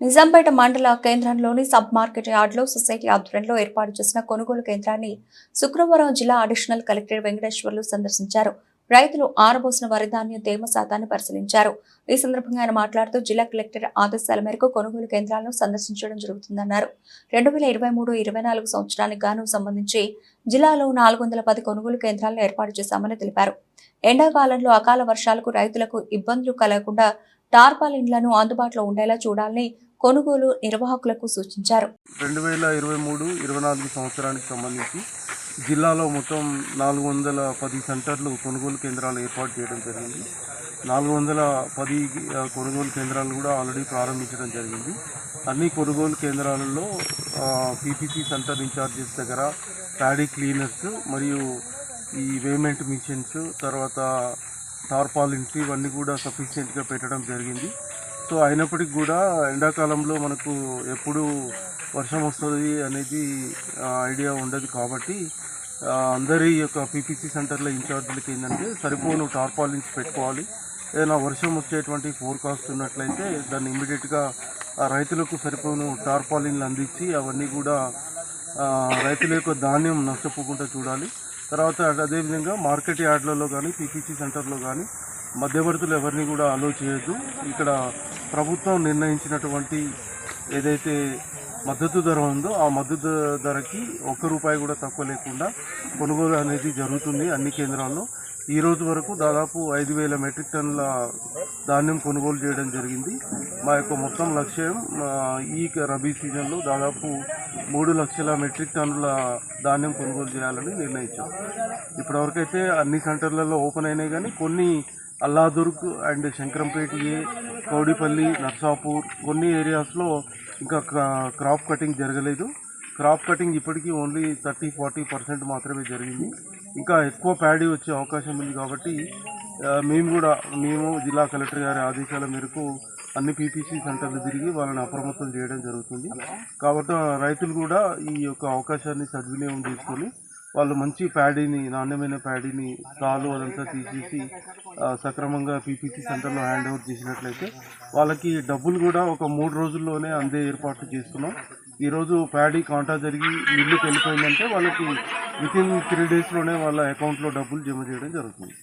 నిజాంపేట మండల కేంద్రంలోని sub market యార్డ్లో సొసైటీ ఆధ్వర్యంలో ఏర్పాటు చేసిన కొనుగోలు కేంద్రాన్ని శుక్రవారం జిల్లా అడిషనల్ కలెక్టర్ వెంకటేశ్వర్లు సందర్శించారు. రైతులు ఆరబోసిన వరి ధాన్యం తేమ శాతాన్ని పరిశీలించారు. ఈ సందర్భంగా ఆయన మాట్లాడుతూ జిల్లా కలెక్టర్ ఆదేశాల మేరకు కొనుగోలు కేంద్రాలను సందర్శించడం జరుగుతుందన్నారు. రెండు వేల ఇరవై మూడు ఇరవై నాలుగు సంవత్సరానికి గాను సంబంధించి జిల్లాలో నాలుగు వందల పది కొనుగోలు కేంద్రాలను ఏర్పాటు చేశామని తెలిపారు. ఎండాకాలంలో అకాల వర్షాలకు రైతులకు ఇబ్బందులు కలగకుండా టార్పాలిన్లను అందుబాటులో ఉండేలా చూడాలని కొనుగోలు నిర్వాహకులకు సూచించారు. రెండు వేల ఇరవై మూడు ఇరవై నాలుగు సంవత్సరానికి సంబంధించి జిల్లాలో మొత్తం నాలుగు వందల పది సెంటర్లు కొనుగోలు కేంద్రాలు ఏర్పాటు చేయడం జరిగింది. నాలుగు వందల పది కొనుగోలు కేంద్రాలు కూడా ఆల్రెడీ ప్రారంభించడం జరిగింది. అన్ని కొనుగోలు కేంద్రాలలో పీపీసీ సెంటర్ ఇన్ఛార్జెస్ దగ్గర ప్యాడీ క్లీనర్స్ మరియు ఈ వేమెంట్ మిషన్స్ తర్వాత టార్పాలిన్స్ ఇవన్నీ కూడా సఫిషియెంట్గా పెట్టడం జరిగింది. సో అయినప్పటికీ కూడా ఎండాకాలంలో మనకు ఎప్పుడు వర్షం వస్తుంది అనేది ఐడియా ఉండదు కాబట్టి అందరి యొక్క పీపీసీ సెంటర్ల ఇన్ఛార్జీలకి ఏంటంటే సరిపోను టార్పాలిన్స్ పెట్టుకోవాలి. ఏదైనా వర్షం వచ్చేటువంటి ఫోర్కాస్ట్ ఉన్నట్లయితే దాన్ని ఇమ్మీడియట్గా రైతులకు సరిపోను టార్పాలిన్లు అందించి అవన్నీ కూడా రైతుల యొక్క ధాన్యం నష్టపోకుండా చూడాలి. తర్వాత అదేవిధంగా మార్కెట్ యార్డ్లలో కానీ పీపీసీ సెంటర్లో కానీ మధ్యవర్తులు ఎవరిని కూడా అలో చేయొద్దు ఇక్కడ ప్రభుత్వం నిర్ణయించినటువంటి ఏదైతే మద్దతు ధర ఉందో ఆ మద్దతు ధరకి ఒక్క రూపాయి కూడా తక్కువ లేకుండా కొనుగోలు అనేది జరుగుతుంది అన్ని కేంద్రాల్లో. ఈ రోజు వరకు దాదాపు ఐదు వేల మెట్రిక్ టన్నుల ధాన్యం కొనుగోలు చేయడం జరిగింది. మా యొక్క మొత్తం లక్ష్యం ఈ రబీ సీజన్లో దాదాపు మూడు లక్షల మెట్రిక్ టన్నుల ధాన్యం కొనుగోలు చేయాలని నిర్ణయించాం. ఇప్పటివరకైతే అన్ని సెంటర్లలో ఓపెన్ అయినాయి కానీ కొన్ని అల్లాదుర్గ్ అండ్ శంకరంపేట ఏ కౌడిపల్లి నర్సాపూర్ కొన్ని ఏరియాస్లో ఇంకా క్రా- క్రాప్ కటింగ్ జరగలేదు. క్రాప్ కటింగ్ ఇప్పటికీ ఓన్లీ థర్టీ ఫార్టీ పర్సెంట్ మాత్రమే జరిగింది. ఇంకా ఎక్కువ ప్యాడీ వచ్చే అవకాశం ఉంది కాబట్టి మేము కూడా మేము జిల్లా కలెక్టర్ గారి ఆదేశాల మేరకు అన్ని పీపీసీ సెంటర్లు తిరిగి వాళ్ళని అప్రమత్తం చేయడం జరుగుతుంది. కాబట్టి రైతులు కూడా ఈ యొక్క అవకాశాన్ని సద్వినియోగం చేసుకొని వాళ్ళు మంచి ప్యాడీని నాణ్యమైన ప్యాడీని రాళ్ళు అదంతా తీసేసి సక్రమంగా పీపీసీ సెంటర్లో హ్యాండ్ ఓవర్ చేసినట్లయితే వాళ్ళకి డబ్బులు కూడా ఒక మూడు రోజుల్లోనే అందే ఏర్పాట్లు చేస్తున్నాం. ఈరోజు ప్యాడీ కాంటా జరిగి మిల్లుకి వెళ్ళిపోయిందంటే వాళ్ళకి వితిన్ త్రీ డేస్లోనే వాళ్ళ అకౌంట్లో డబ్బులు జమ చేయడం జరుగుతుంది.